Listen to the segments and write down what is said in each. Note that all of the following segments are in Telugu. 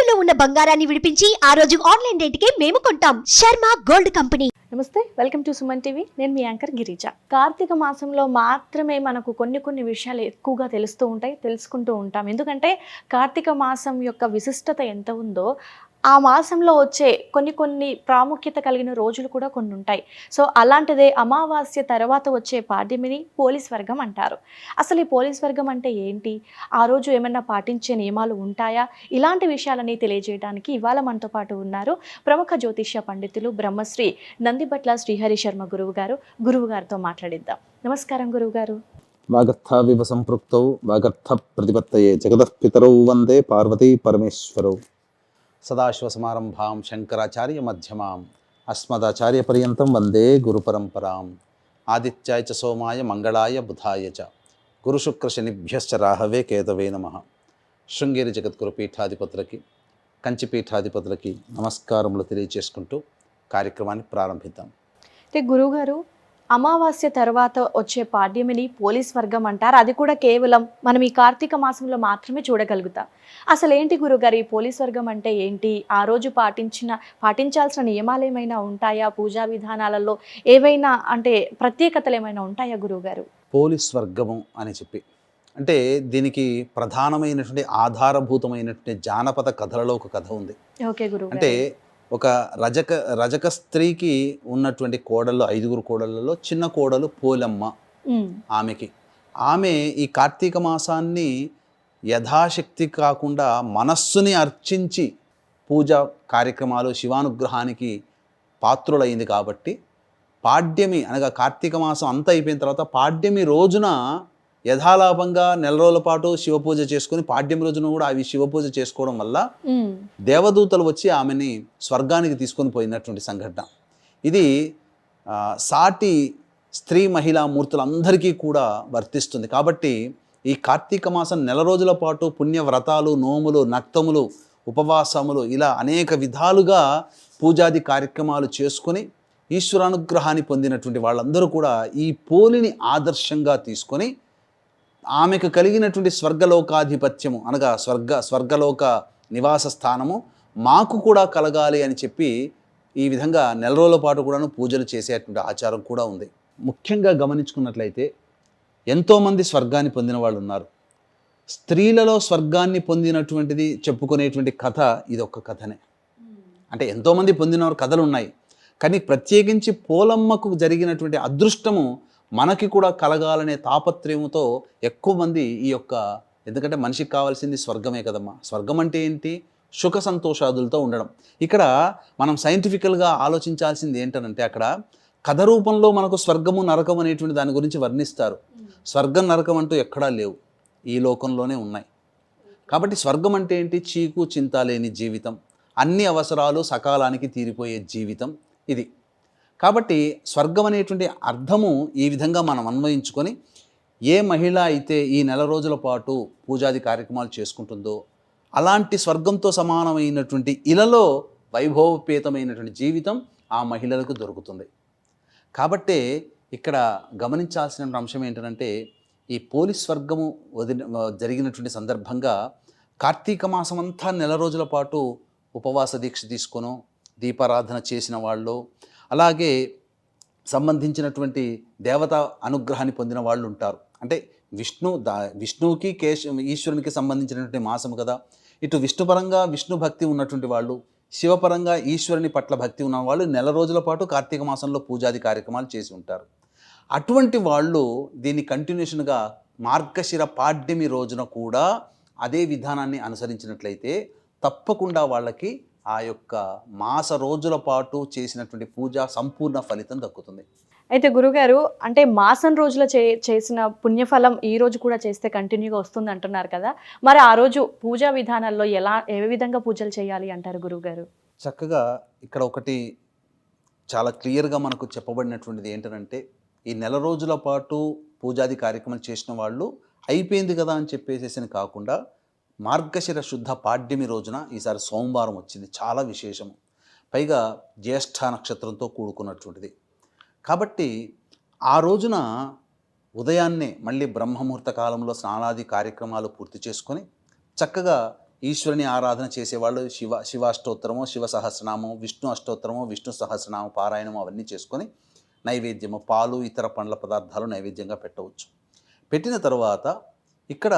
తాకట్టులో ఉన్న బంగారాన్ని విడిపించి ఆ రోజు ఆన్లైన్ రేటుకే మేము కొంటాం. Sharma gold company. నమస్తే వెల్కమ్ టు సుమన్ టీవీ. నేను మీ యాంకర్ గిరిజ. కార్తీక మాసంలో మాత్రమే మనకు కొన్ని కొన్ని విషయాలు ఎక్కువగా తెలుస్తూ ఉంటాయి తెలుసుకుంటూ ఉంటాం. ఎందుకంటే కార్తీక మాసం యొక్క విశిష్టత ఎంత ఉందో ఆ మాసంలో వచ్చే కొన్ని కొన్ని ప్రాముఖ్యత కలిగిన రోజులు కూడా కొన్ని ఉంటాయి. సో అలాంటిదే అమావాస్య తర్వాత వచ్చే పాడ్యమిని పోలీస్ వర్గం అంటారు. అసలు ఈ పోలీస్ వర్గం అంటే ఏంటి? ఆ రోజు ఏమైనా పాటించే నియమాలు ఉంటాయా? ఇలాంటి విషయాలని తెలియజేయడానికి ఇవాళ మనతో పాటు ఉన్నారు ప్రముఖ జ్యోతిష్య పండితులు బ్రహ్మశ్రీ నందిబట్ల శ్రీహరి శర్మ గురువు గారు గురువు గారితో మాట్లాడిద్దాం. నమస్కారం గురువు గారు వాగర్థావివ సంపృక్తౌ వాగర్థ ప్రతిపత్తయే జగతః పితరౌ వందే పార్వతీ పరమేశ్వరౌ. సదాశివ సమారంభాం శంకరాచార్య మధ్యమాం అస్మదాచార్య పర్యంతం వందే గురుపరంపరాం ఆదిత్యాయ చ సోమాయ మంగళాయ బుధాయ చ గురుశుక్రశనిభ్యశ్చ రాహవే కేతవే నమ శృంగేరి జగద్గురు పీఠాధిపతులకి కంచి పీఠాధిపతులకి నమస్కారములు తెలియజేసుకుంటూ కార్యక్రమాన్ని ప్రారంభిద్దాం। అయితే గురువుగారు అమావాస్య తర్వాత వచ్చే పాడ్యమిని పోలీస్ వర్గం అంటారు. అది కూడా కేవలం మనం ఈ కార్తీక మాసంలో మాత్రమే చూడగలుగుతాం. అసలు ఏంటి గురుగారు ఈ పోలీస్ వర్గం అంటే ఏంటి? ఆ రోజు పాటించిన పాటించాల్సిన నియమాలు ఏమైనా ఉంటాయా? పూజా విధానాలలో ఏవైనా అంటే ప్రత్యేకతలు ఏమైనా ఉంటాయా గురువుగారు పోలీస్ వర్గము అని చెప్పి. అంటే దీనికి ప్రధానమైనటువంటి ఆధారభూతమైనటువంటి జానపద కథలలో ఒక కథ ఉంది. ఓకే గురువు అంటే ఒక రజక రజక స్త్రీకి ఉన్నటువంటి కోడళ్ళు ఐదుగురు కోడళ్ళలో చిన్న కోడలు పోలమ్మ ఆమెకి. ఆమె ఈ కార్తీక మాసాన్ని యథాశక్తి కాకుండా మనస్సుని అర్చించి పూజ కార్యక్రమాలు శివానుగ్రహానికి పాత్రులైంది కాబట్టి పాడ్యమి అనగా కార్తీక మాసం అంతా అయిపోయిన తర్వాత పాడ్యమి రోజున యథాలాపంగా నెల రోజుల పాటు శివపూజ చేసుకుని పాడ్యమి రోజున కూడా అవి శివపూజ చేసుకోవడం వల్ల దేవదూతలు వచ్చి ఆమెని స్వర్గానికి తీసుకొని పోయినటువంటి సంఘటన. ఇది సాటి స్త్రీ మహిళా మూర్తులందరికీ కూడా వర్తిస్తుంది. కాబట్టి ఈ కార్తీక మాసం నెల రోజుల పాటు పుణ్య వ్రతాలు నోములు నక్తములు ఉపవాసములు ఇలా అనేక విధాలుగా పూజాది కార్యక్రమాలు చేసుకొని ఈశ్వరానుగ్రహాన్ని పొందినటువంటి వాళ్ళందరూ కూడా ఈ పోలిని ఆదర్శంగా తీసుకొని ఆమెకు కలిగినటువంటి స్వర్గలోకాధిపత్యము అనగా స్వర్గ స్వర్గలోక నివాస స్థానము మాకు కూడా కలగాలి అని చెప్పి ఈ విధంగా నెల రోజుల పాటు కూడాను పూజలు చేసేటువంటి ఆచారం కూడా ఉంది. ముఖ్యంగా గమనించుకున్నట్లయితే ఎంతోమంది స్వర్గాన్ని పొందిన వాళ్ళు ఉన్నారు. స్త్రీలలో స్వర్గాన్ని పొందినటువంటిది చెప్పుకునేటువంటి కథ ఇది ఒక్క కథనే. అంటే ఎంతోమంది పొందినవారు కథలు ఉన్నాయి కానీ ప్రత్యేకించి పోలమ్మకు జరిగినటువంటి అదృష్టము మనకి కూడా కలగాలనే తాపత్రయంతో ఎక్కువ మంది ఈ యొక్క ఎందుకంటే మనిషికి కావాల్సింది స్వర్గమే కదమ్మా. స్వర్గం అంటే ఏంటి? సుఖ సంతోషాదులతో ఉండడం. ఇక్కడ మనం సైంటిఫికల్గా ఆలోచించాల్సింది ఏంటనంటే అక్కడ కథ రూపంలో మనకు స్వర్గము నరకం అనేటువంటి దాని గురించి వర్ణిస్తారు. స్వర్గం నరకం అంటూ ఎక్కడా లేవు. ఈ లోకంలోనే ఉన్నాయి. కాబట్టి స్వర్గం అంటే ఏంటి? చీకు చింత లేని జీవితం. అన్ని అవసరాలు సకాలానికి తీరిపోయే జీవితం ఇది. కాబట్టి స్వర్గం అనేటువంటి అర్థము ఈ విధంగా మనం అన్వయించుకొని ఏ మహిళ అయితే ఈ నెల రోజుల పాటు పూజాది కార్యక్రమాలు చేసుకుంటుందో అలాంటి స్వర్గంతో సమానమైనటువంటి ఇలలో వైభవపేతమైనటువంటి జీవితం ఆ మహిళలకు దొరుకుతుంది. కాబట్టే ఇక్కడ గమనించాల్సిన అంశం ఏంటంటే ఈ పోలీస్ స్వర్గము వదిలి జరిగినటువంటి సందర్భంగా కార్తీక మాసం అంతా నెల రోజుల పాటు ఉపవాస దీక్ష తీసుకొనో దీపారాధన చేసిన వాళ్ళు అలాగే సంబంధించినటువంటి దేవత అనుగ్రహాన్ని పొందిన వాళ్ళు ఉంటారు. అంటే విష్ణు దా విష్ణువుకి కేశ ఈశ్వరునికి సంబంధించినటువంటి మాసం కదా. ఇటు విష్ణుపరంగా విష్ణు భక్తి ఉన్నటువంటి వాళ్ళు శివపరంగా ఈశ్వరుని పట్ల భక్తి ఉన్న వాళ్ళు నెల రోజుల పాటు కార్తీక మాసంలో పూజాది కార్యక్రమాలు చేసి ఉంటారు. అటువంటి వాళ్ళు దీన్ని కంటిన్యూషన్గా మార్గశిర పాడ్యమి రోజున కూడా అదే విధానాన్ని అనుసరించినట్లయితే తప్పకుండా వాళ్ళకి ఆ యొక్క మాస రోజుల పాటు చేసినటువంటి పూజ సంపూర్ణ ఫలితం దక్కుతుంది. అయితే గురుగారు అంటే మాసం రోజుల చే చేసిన పుణ్యఫలం ఈ రోజు కూడా చేస్తే కంటిన్యూగా వస్తుంది అంటున్నారు కదా. మరి ఆ రోజు పూజా విధానాల్లో ఎలా ఏ విధంగా పూజలు చేయాలి అంటారు గురువుగారు చక్కగా ఇక్కడ ఒకటి చాలా క్లియర్గా మనకు చెప్పబడినటువంటిది ఏంటంటే ఈ నెల రోజుల పాటు పూజాది కార్యక్రమాలు చేసిన వాళ్ళు అయిపోయింది కదా అని చెప్పేసేసి కాకుండా మార్గశిర శుద్ధ పాడ్యమి రోజున ఈసారి సోమవారం వచ్చింది. చాలా విశేషము. పైగా జ్యేష్ఠ నక్షత్రంతో కూడుకున్నటువంటిది. కాబట్టి ఆ రోజున ఉదయాన్నే మళ్ళీ బ్రహ్మముహూర్త కాలంలో స్నానాది కార్యక్రమాలు పూర్తి చేసుకొని చక్కగా ఈశ్వరుని ఆరాధన చేసేవాళ్ళు శివ శివాష్టోత్తరము శివ సహస్రనామం విష్ణు అష్టోత్తరము విష్ణు సహస్రనామ పారాయణము అవన్నీ చేసుకొని నైవేద్యము పాలు ఇతర పండ్ల పదార్థాలు నైవేద్యంగా పెట్టవచ్చు. పెట్టిన తర్వాత ఇక్కడ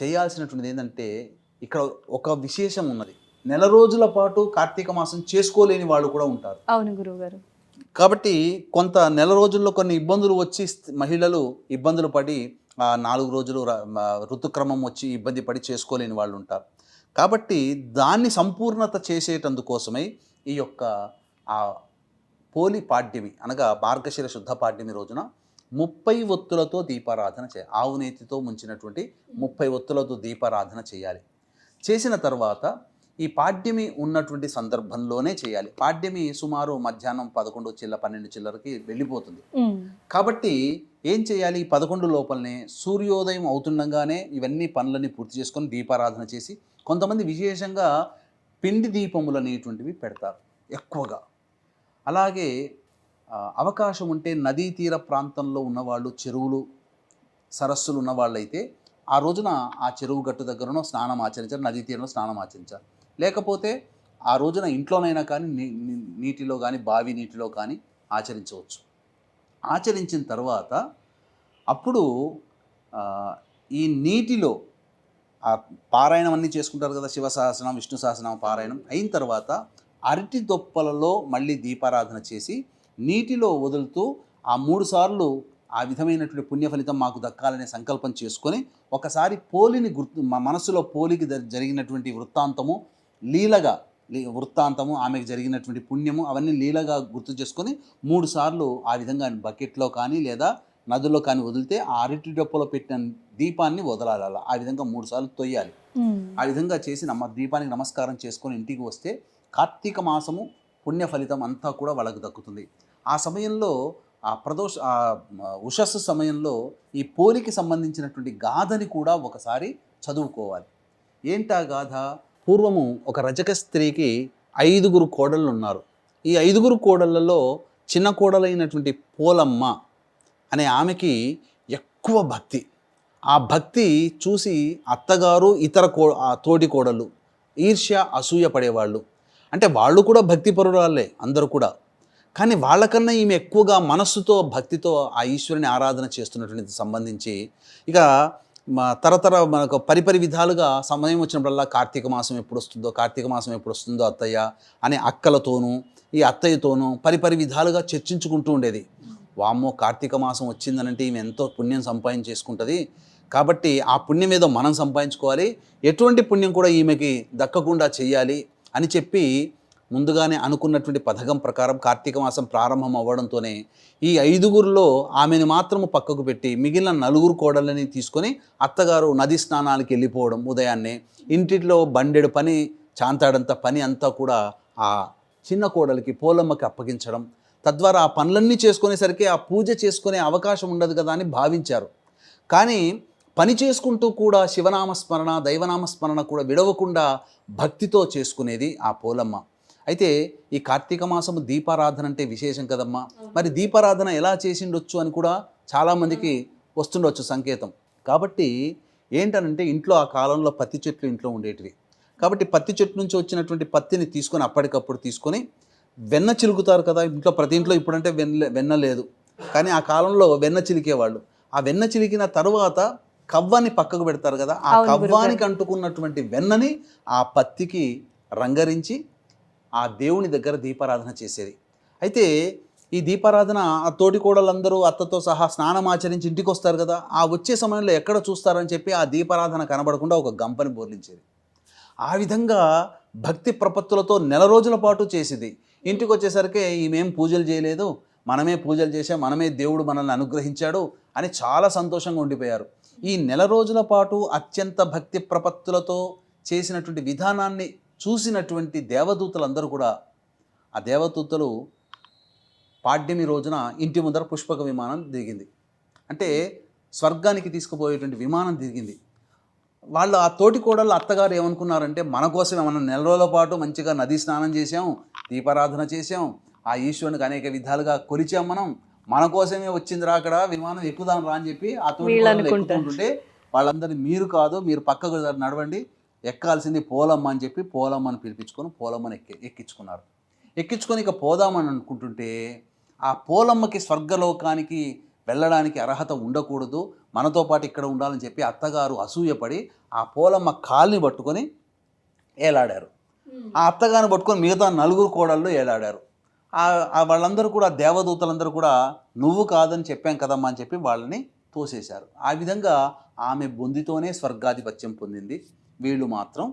చేయాల్సినటువంటిది ఏంటంటే ఇక్కడ ఒక విశేషం ఉన్నది. నెల రోజుల పాటు కార్తీక మాసం చేసుకోలేని వాళ్ళు కూడా ఉంటారు. అవును గురువు గారు కాబట్టి కొంత నెల రోజుల్లో కొన్ని ఇబ్బందులు వచ్చి మహిళలు ఇబ్బందులు పడి ఆ నాలుగు రోజులు ఋతుక్రమం వచ్చి ఇబ్బంది పడి చేసుకోలేని వాళ్ళు ఉంటారు. కాబట్టి దాన్ని సంపూర్ణత చేసేటందుకోసమై ఈ యొక్క ఆ పోలి పాడ్యమి అనగా మార్గశిర శుద్ధ పాడ్యమి రోజున ముప్పై ఒత్తులతో దీపారాధన చేయాలి. ఆవు నేతితో ముంచినటువంటి ముప్పై ఒత్తులతో దీపారాధన చేయాలి. చేసిన తర్వాత ఈ పాడ్యమి ఉన్నటువంటి సందర్భంలోనే చేయాలి. పాడ్యమి సుమారు మధ్యాహ్నం పదకొండు చిల్ల పన్నెండు చిల్లరకి వెళ్ళిపోతుంది. కాబట్టి ఏం చేయాలి? ఈ పదకొండు లోపలనే సూర్యోదయం అవుతుండగానే ఇవన్నీ పనులన్నీ పూర్తి చేసుకొని దీపారాధన చేసి కొంతమంది విశేషంగా పిండి దీపములు అనేటువంటివి పెడతారు ఎక్కువగా. అలాగే అవకాశం ఉంటే నదీ తీర ప్రాంతంలో ఉన్నవాళ్ళు చెరువులు సరస్సులు ఉన్నవాళ్ళైతే ఆ రోజున ఆ చెరువు గట్టు దగ్గరనో స్నానం ఆచరించారు నదీ తీరంలో స్నానం ఆచరించారు. లేకపోతే ఆ రోజున ఇంట్లోనైనా కానీ నీ- నీటిలో కానీ బావి నీటిలో కానీ ఆచరించవచ్చు. ఆచరించిన తర్వాత అప్పుడు ఈ నీటిలో ఆ పారాయణం అన్నీ చేసుకుంటారు కదా శివ సహస్రనామం విష్ణు సహస్రనామం పారాయణం అయిన తర్వాత అరటి దొప్పలలో మళ్ళీ దీపారాధన చేసి నీటిలో వదులుతూ ఆ మూడు సార్లు ఆ విధమైనటువంటి పుణ్య ఫలితం మాకు దక్కాలనే సంకల్పం చేసుకొని ఒకసారి పోలిని గుర్తు మా మనసులో పోలికి జరిగినటువంటి వృత్తాంతము లీలగా వృత్తాంతము ఆమెకు జరిగినటువంటి పుణ్యము అవన్నీ లీలగా గుర్తు చేసుకొని మూడు సార్లు ఆ విధంగా బకెట్లో కానీ లేదా నదుల్లో కానీ వదిలితే ఆ అరటి డొప్పలో పెట్టిన దీపాన్ని వదలాలి అలా ఆ విధంగా మూడు సార్లు తొయ్యాలి. ఆ విధంగా చేసి నమ్మ దీపానికి నమస్కారం చేసుకొని ఇంటికి వస్తే కార్తీక మాసము పుణ్య ఫలితం అంతా కూడా వాళ్ళకు దక్కుతుంది. ఆ సమయంలో ఆ ప్రదోష ఆ ఉషస్సు సమయంలో ఈ పోలికి సంబంధించినటువంటి గాథని కూడా ఒకసారి చదువుకోవాలి. ఏంటా గాథ? పూర్వము ఒక రజక స్త్రీకి ఐదుగురు కోడళ్ళు ఉన్నారు ఈ ఐదుగురు కోడళ్ళలో చిన్న కోడలైనటువంటి పోలమ్మ అనే ఆమెకి ఎక్కువ భక్తి. ఆ భక్తి చూసి అత్తగారు ఇతర కో ఆ తోటి కోడళ్ళు ఈర్ష్య అసూయ పడేవాళ్ళు. అంటే వాళ్ళు కూడా భక్తి పరురాలే అందరూ కూడా. కానీ వాళ్ళకన్నా ఈమె ఎక్కువగా మనస్సుతో భక్తితో ఆ ఈశ్వరుని ఆరాధన చేస్తున్నటువంటి సంబంధించి ఇక మా తరతర మనకు పరిపరి విధాలుగా సమయం వచ్చినప్పుడల్లా కార్తీక మాసం ఎప్పుడు వస్తుందో కార్తీక మాసం ఎప్పుడు వస్తుందో అత్తయ్య అనే అక్కలతోనూ ఈ అత్తయ్యతోనూ పరిపరి విధాలుగా చర్చించుకుంటూ ఉండేది. వామ్మో కార్తీక మాసం వచ్చిందనంటే ఈమె ఎంతో పుణ్యం సంపాదించేసుకుంటుంది. కాబట్టి ఆ పుణ్యం ఏదో మనం సంపాదించుకోవాలి. ఎటువంటి పుణ్యం కూడా ఈమెకి దక్కకుండా చేయాలి అని చెప్పి ముందుగానే అనుకున్నటువంటి పథకం ప్రకారం కార్తీక మాసం ప్రారంభం అవ్వడంతోనే ఈ ఐదుగురిలో ఆమెను మాత్రము పక్కకు పెట్టి మిగిలిన నలుగురు కోడళ్ళని తీసుకొని అత్తగారు నది స్నానానికి వెళ్ళిపోవడం ఉదయాన్నే. ఇంటిలో బండెడు పని చాంతాడంత పని అంతా కూడా ఆ చిన్న కోడలికి పోలమ్మకి అప్పగించడం. తద్వారా ఆ పనులన్నీ చేసుకునేసరికి ఆ పూజ చేసుకునే అవకాశం ఉండదు కదా అని భావించారు. కానీ పని చేసుకుంటూ కూడా శివనామస్మరణ దైవనామస్మరణ కూడా విడవకుండా భక్తితో చేసుకునేది ఆ పోలమ్మ. అయితే ఈ కార్తీక మాసము దీపారాధన అంటే విశేషం కదమ్మా. మరి దీపారాధన ఎలా చేసిండొచ్చు అని కూడా చాలామందికి వస్తుండొచ్చు సంకేతం. కాబట్టి ఏంటనంటే ఇంట్లో ఆ కాలంలో పత్తి చెట్లు ఇంట్లో ఉండేటివి. కాబట్టి పత్తి చెట్టు నుంచి వచ్చినటువంటి పత్తిని తీసుకొని అప్పటికప్పుడు తీసుకొని వెన్న చిలుకుతారు కదా. ఇంట్లో ప్రతి ఇంట్లో ఇప్పుడంటే వెన్న వెన్న లేదు. కానీ ఆ కాలంలో వెన్న చిలికేవాళ్ళు. ఆ వెన్న చిలికిన తరువాత కవ్వాన్ని పక్కకు పెడతారు కదా. ఆ. కవ్వానికి అంటుకున్నటువంటి వెన్నని ఆ పత్తికి రంగరించి ఆ దేవుని దగ్గర దీపారాధన చేసేది. అయితే ఈ దీపారాధన ఆ తోటి కోడలందరూ అత్తతో సహా స్నానం ఆచరించి ఇంటికి వస్తారు కదా ఆ వచ్చే సమయంలో ఎక్కడ చూస్తారని చెప్పి ఆ దీపారాధన కనబడకుండా ఒక గంపని బోర్లించేది. ఆ విధంగా భక్తి ప్రపత్తులతో నెల రోజుల పాటు చేసేది. ఇంటికి వచ్చేసరికి ఈమెం పూజలు చేయలేదు మనమే పూజలు చేసాం మనమే దేవుడు మనల్ని అనుగ్రహించాడు అని చాలా సంతోషంగా ఉండిపోయారు. ఈ నెల రోజుల పాటు అత్యంత భక్తి ప్రపత్తులతో చేసినటువంటి విధానాన్ని చూసినటువంటి దేవదూతలందరూ కూడా ఆ దేవదూతలు పాడ్యమి రోజున ఇంటి ముందర పుష్పక విమానం దిగింది అంటే స్వర్గానికి తీసుకుపోయేటువంటి విమానం దిగింది వాళ్ళు ఆ తోటి కోడళ్ళు అత్తగారు ఏమనుకున్నారంటే మన కోసం మనం నెల రోజుల పాటు మంచిగా నదీ స్నానం చేసాం దీపారాధన చేసాం ఆ ఈశ్వరునికి అనేక విధాలుగా కొలిచాం మనం మన కోసమే వచ్చిందిరా అక్కడ విమానం ఎక్కుదాం రా అని చెప్పి ఆ తోటి కోడళ్ళు. ఎక్కుతుంటుంటే వాళ్ళందరినీ మీరు కాదు మీరు పక్కకు నడవండి ఎక్కాల్సింది పోలమ్మ అని చెప్పి పోలమ్మని పిలిపించుకొని పోలమ్మని ఎక్కి ఎక్కించుకున్నారు. ఎక్కించుకొని ఇక పోదామని అనుకుంటుంటే ఆ పోలమ్మకి స్వర్గలోకానికి వెళ్ళడానికి అర్హత ఉండకూడదు. మనతో పాటు ఇక్కడ ఉండాలని చెప్పి అత్తగారు అసూయపడి ఆ పోలమ్మ కాల్ని పట్టుకొని ఏలాడారు. ఆ అత్తగారిని పట్టుకొని మిగతా నలుగురు కోడళ్ళు ఏలాడారు. ఆ- వాళ్ళందరూ కూడా దేవదూతలందరూ కూడా నువ్వు కాదని చెప్పాం కదమ్మా అని చెప్పి వాళ్ళని తోసేశారు. ఆ విధంగా ఆమె బొందితోనే స్వర్గాధిపత్యం పొందింది. వీళ్ళు మాత్రం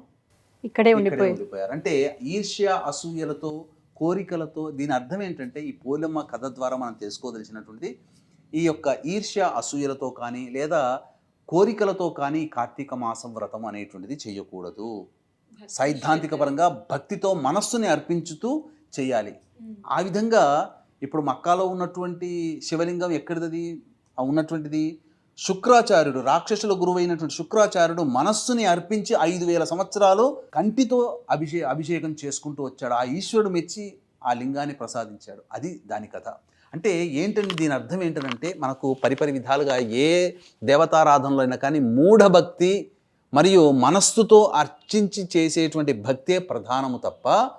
ఇక్కడే ఇక్కడే ఉండిపోయి. ఉండిపోయారు. అంటే ఈర్ష్య అసూయలతో కోరికలతో దీని అర్థం ఏంటంటే ఈ పోలమ్మ కథ ద్వారా మనం తెలుసుకోదలిసినటువంటిది ఈ యొక్క ఈర్ష్య అసూయలతో కానీ లేదా కోరికలతో కానీ కార్తీక మాసం వ్రతం అనేటువంటిది చేయకూడదు. సైద్ధాంతిక పరంగా భక్తితో మనస్సుని అర్పించుతూ చేయాలి. ఆ విధంగా ఇప్పుడు మక్కాలో ఉన్నటువంటి శివలింగం ఎక్కడిది ఆ ఉన్నటువంటిది శుక్రాచార్యుడు రాక్షసుల గురువైనటువంటి శుక్రాచార్యుడు మనస్సుని అర్పించి ఐదు వేల సంవత్సరాలు కంటితో అభిషే అభిషేకం చేసుకుంటూ వచ్చాడు. ఆ ఈశ్వరుడు మెచ్చి ఆ లింగాన్ని ప్రసాదించాడు. అది దాని కథ. అంటే ఏంటండి దీని అర్థం ఏంటంటే మనకు పరిపరి విధాలుగా ఏ దేవతారాధనలో అయినా కానీ మూఢభక్తి మరియు మనస్సుతో అర్చించి చేసేటువంటి భక్తే ప్రధానము తప్ప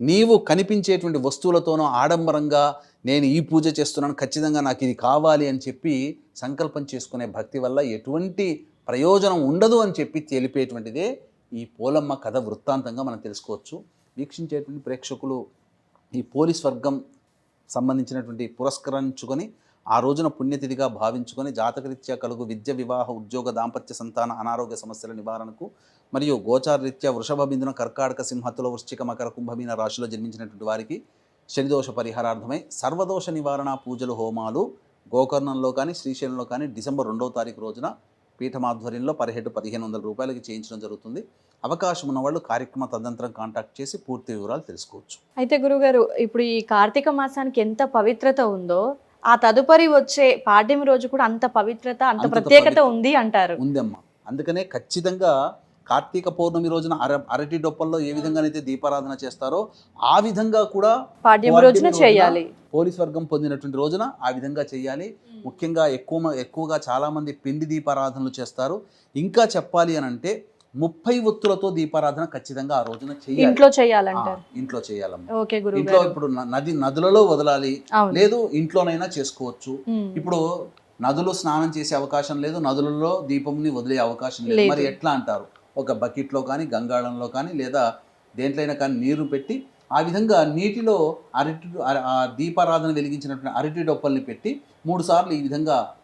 నీవు కనిపించేటువంటి వస్తువులతోనో ఆడంబరంగా నేను ఈ పూజ చేస్తున్నాను ఖచ్చితంగా నాకు ఇది కావాలి అని చెప్పి సంకల్పం చేసుకునే భక్తి వల్ల ఎటువంటి ప్రయోజనం ఉండదు అని చెప్పి తెలిపేటువంటిదే ఈ పోలమ్మ కథ వృత్తాంతంగా మనం తెలుసుకోవచ్చు. వీక్షించేటువంటి ప్రేక్షకులు ఈ పోలీస్ వర్గం సంబంధించినటువంటి పురస్కరించుకొని ఆ రోజున పుణ్యతిథిగా భావించుకొని జాతకరీత్యా కలుగు విద్య వివాహ ఉద్యోగ దాంపత్య సంతాన అనారోగ్య సమస్యల నివారణకు మరియు గోచారరీత్యా వృషభ బిందున కర్కాటక సింహతుల వృశ్చిక మకర కుంభమీన రాశిలో జన్మించినటువంటి వారికి శనిదోష పరిహారార్థమై సర్వదోష నివారణ పూజలు హోమాలు గోకర్ణంలో కానీ శ్రీశైలంలో కానీ డిసెంబర్ రెండవ తారీఖు రోజున పీఠమాధ్వర్యంలో పర్ హెడ్ పదిహేను వందల రూపాయలకి చేయించడం జరుగుతుంది. అవకాశం ఉన్న వాళ్ళు కార్యక్రమ తదనంతరం కాంటాక్ట్ చేసి పూర్తి వివరాలు తెలుసుకోవచ్చు. అయితే గురుగారు ఇప్పుడు ఈ కార్తీక మాసానికి ఎంత పవిత్రత ఉందో ఆ తదుపరి వచ్చే పాడ్యమి రోజు కూడా అంత పవిత్రత అంత ప్రత్యేకత ఉంది అంటారు. ఉందమ్మా. అందుకనే ఖచ్చితంగా కార్తీక పౌర్ణమి రోజున అర అరటి డొప్పల్లో ఏ విధంగానైతే దీపారాధన చేస్తారో ఆ విధంగా కూడా రోజున చేయాలి. పోలీస్ వర్గం పొందినటువంటి రోజున ఆ విధంగా చేయాలి. ముఖ్యంగా ఎక్కువ ఎక్కువగా చాలామంది పిండి దీపారాధనలు చేస్తారు. ఇంకా చెప్పాలి అని అంటే ముప్పై ఒత్తులతో దీపారాధన ఖచ్చితంగా ఆ రోజున చేయాలి. ఇంట్లో చేయాలంటారు. ఇంట్లో చేయాలమ్మా. ఇంట్లో ఇప్పుడు నది నదులలో వదలాలి. లేదు ఇంట్లోనైనా చేసుకోవచ్చు. ఇప్పుడు నదులు స్నానం చేసే అవకాశం లేదు. నదులలో దీపంని వదిలే అవకాశం లేదు. మరి ఎట్లా అంటారు? ఒక బకెట్లో కానీ గంగాళంలో కానీ లేదా దేంట్లైనా కానీ నీరు పెట్టి ఆ విధంగా నీటిలో అరటి అర- ఆ దీపారాధన వెలిగించినటువంటి అరటి డొప్పల్ని పెట్టి మూడు సార్లు ఈ విధంగా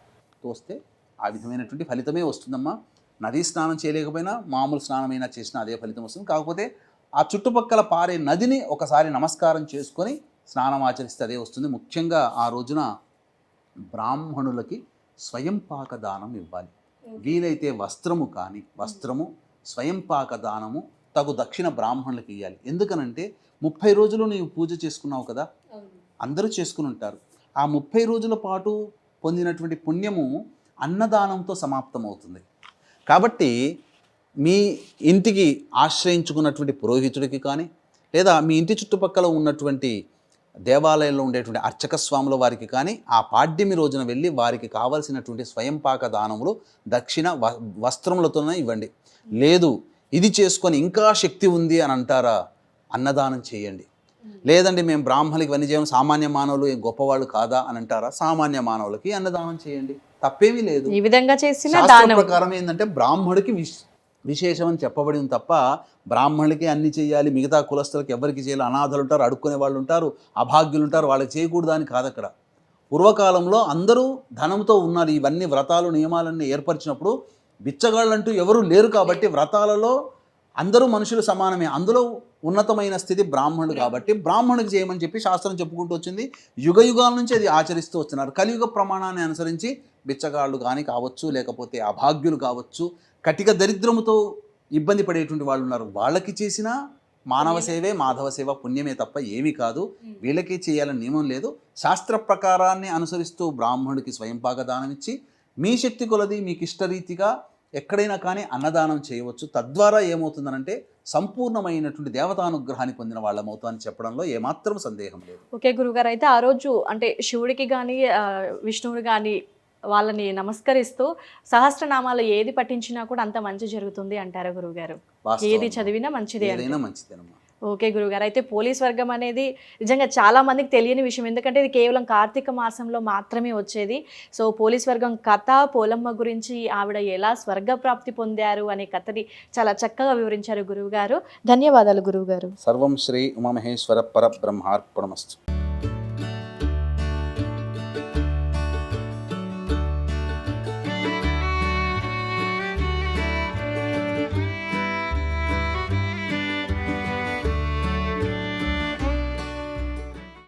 తోస్తే ఆ విధమైనటువంటి ఫలితమే వస్తుందమ్మా. నదీ స్నానం చేయలేకపోయినా మామూలు స్నానమైనా చేసినా అదే ఫలితం వస్తుంది. కాకపోతే ఆ చుట్టుపక్కల పారే నదిని ఒకసారి నమస్కారం చేసుకొని స్నానం ఆచరిస్తే అదే వస్తుంది. ముఖ్యంగా ఆ రోజున బ్రాహ్మణులకి స్వయం పాక దానం ఇవ్వాలి. వీలైతే వస్త్రము కానీ వస్త్రము స్వయం పాక దానము తగు దక్షిణ బ్రాహ్మణులకు ఇవ్వాలి ఎందుకనంటే ముప్పై రోజులు నీవు పూజ చేసుకున్నావు కదా? అందరూ చేసుకుని ఉంటారు. ఆ ముప్పై రోజుల పాటు పొందినటువంటి పుణ్యము అన్నదానంతో సమాప్తమవుతుంది. కాబట్టి మీ ఇంటికి ఆశ్రయించుకున్నటువంటి పురోహితుడికి కానీ లేదా మీ ఇంటి చుట్టుపక్కల ఉన్నటువంటి దేవాలయంలో ఉండేటువంటి అర్చక స్వాముల వారికి కానీ ఆ పాడ్యమి రోజున వెళ్ళి వారికి కావలసినటువంటి స్వయంపాక దానములు దక్షిణ వ వస్త్రములతోనే ఇవ్వండి. లేదు ఇది చేసుకొని ఇంకా శక్తి ఉంది అని అంటారా? అన్నదానం చేయండి. లేదండి మేము బ్రాహ్మణులకి ఇవన్నీ చేయం సామాన్య మానవులు ఏం గొప్పవాళ్ళు కాదా అని అంటారా? సామాన్య మానవులకి అన్నదానం చేయండి. తప్పేమీ లేదు. ఈ విధంగా చేసిన ప్రకారం ఏంటంటే బ్రాహ్మణుడికి విశేషం అని చెప్పబడింది తప్ప బ్రాహ్మణులకి అన్ని చేయాలి మిగతా కులస్తులకు ఎవరికి చేయాలి అనాథలు ఉంటారు అడుక్కునే వాళ్ళు ఉంటారు అభాగ్యులు ఉంటారు వాళ్ళకి చేయకూడదు అని కాదు అక్కడ పూర్వకాలంలో అందరూ ధనంతో ఉన్నారు. ఇవన్నీ వ్రతాలు నియమాలన్నీ ఏర్పరిచినప్పుడు బిచ్చగాళ్ళంటూ ఎవరూ లేరు కాబట్టి వ్రతాలలో అందరూ మనుషులు సమానమే. అందులో ఉన్నతమైన స్థితి బ్రాహ్మణుడు కాబట్టి బ్రాహ్మణుడికి చేయమని చెప్పి శాస్త్రం చెప్పుకుంటూ వచ్చింది. యుగ యుగాల నుంచి అది ఆచరిస్తూ వస్తున్నారు. కలియుగ ప్రమాణాన్ని అనుసరించి బిచ్చగాళ్ళు కానీ కావచ్చు లేకపోతే అభాగ్యులు కావచ్చు కటిక దరిద్రముతో ఇబ్బంది పడేటువంటి వాళ్ళు ఉన్నారు. వాళ్ళకి చేసిన మానవ సేవే మాధవ సేవ పుణ్యమే తప్ప ఏమీ కాదు. వీళ్ళకి చేయాలని నియమం లేదు. శాస్త్ర ప్రకారాన్ని అనుసరిస్తూ బ్రాహ్మణుడికి స్వయంపాక దానం ఇచ్చి మీ శక్తి కొలది మీకు ఇష్టరీతిగా ఎక్కడైనా కానీ అన్నదానం చేయవచ్చు. తద్వారా ఏమవుతుందనంటే సంపూర్ణమైనటువంటి దేవతానుగ్రహాన్ని పొందిన వాళ్ళమవుతామని చెప్పడంలో ఏమాత్రం సందేహం లేదు. ఓకే గురుగారు అయితే ఆ రోజు అంటే శివుడికి కానీ విష్ణువుని కానీ వాళ్ళని నమస్కరిస్తూ సహస్రనామాలు ఏది పఠించినా కూడా అంత మంచి జరుగుతుంది అంటారు గురువుగారు. ఏది చదివినా మంచిదే మంచిదేనమ్మా. ఓకే గురుగారు అయితే పోలీస్ వర్గం అనేది నిజంగా చాలా మందికి తెలియని విషయం. ఎందుకంటే ఇది కేవలం కార్తీక మాసంలో మాత్రమే వచ్చేది. సో పోలీస్ వర్గం కథ పోలమ్మ గురించి ఆవిడ ఎలా స్వర్గ ప్రాప్తి పొందారు అనే కథని చాలా చక్కగా వివరించారు గురువుగారు. ధన్యవాదాలు గురువుగారు. సర్వం శ్రీ ఉమామహేశ్వర పర బ్రహ్మార్పణమస్తు.